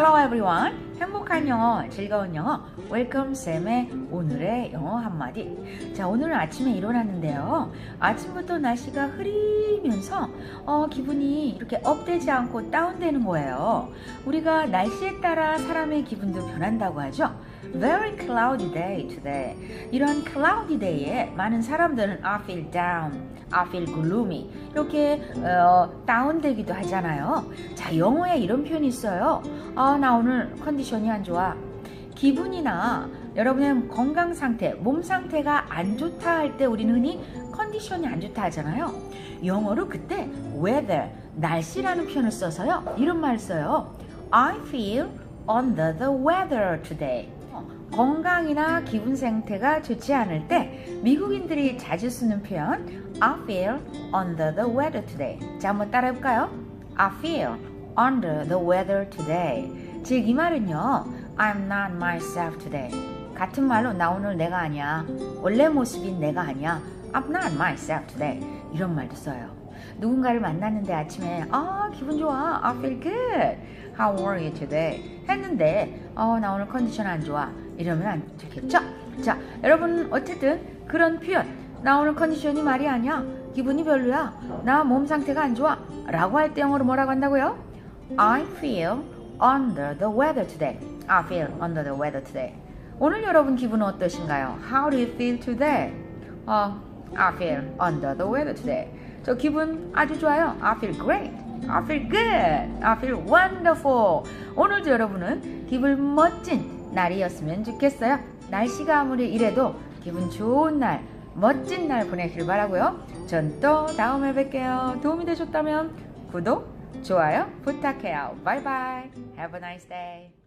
Hello everyone. 행복한 영어, 즐거운 영어. 웰컴 쌤의 오늘의 영어 한마디. 자, 오늘은 아침에 일어났는데요. 아침부터 날씨가 흐리면서 어, 기분이 이렇게 업되지 않고 다운되는 거예요. 우리가 날씨에 따라 사람의 기분도 변한다고 하죠. Very cloudy day today. 이런 cloudy day에 많은 사람들은 I feel down, I feel gloomy 이렇게 어, 다운되기도 하잖아요. 자, 영어에 이런 표현이 있어요. 아, 나 오늘 컨디션이 안 좋아. 기분이나 여러분의 건강 상태, 몸 상태가 안 좋다 할 때 우리는 흔히 컨디션이 안 좋다 하잖아요. 영어로 그때 weather, 날씨라는 표현을 써서요. 이런 말 써요. I feel under the weather today. 건강이나 기분 상태가 좋지 않을 때 미국인들이 자주 쓰는 표현 I feel under the weather today. 자, 한번 따라해 볼까요? I feel under the weather today. 즉 이 말은요. I'm not myself today. 같은 말로 나 오늘 내가 아니야. 원래 모습인 내가 아니야. I'm not myself today. 이런 말도 써요. 누군가를 만났는데 아침에 아 기분 좋아. I feel good. How are you today? 했는데 어 나 오늘 컨디션 안 좋아. 이러면 안 좋겠죠? 자 여러분 어쨌든 그런 표현 나 오늘 컨디션이 말이 아니야. 기분이 별로야. 나 몸 상태가 안 좋아. 라고 할 때 영어로 뭐라고 한다고요? I feel under the weather today. I feel under the weather today. 오늘 여러분 기분은 어떠신가요? How do you feel today? 어, I feel under the weather today. 저 기분 아주 좋아요. I feel great. I feel good. I feel wonderful. 오늘도 여러분은 기분 멋진 날이었으면 좋겠어요. 날씨가 아무리 이래도 기분 좋은 날, 멋진 날 보내길 바라고요. 전 또 다음에 뵐게요. 도움이 되셨다면 구독, 좋아요 부탁해요. 바이바이. Have a nice day.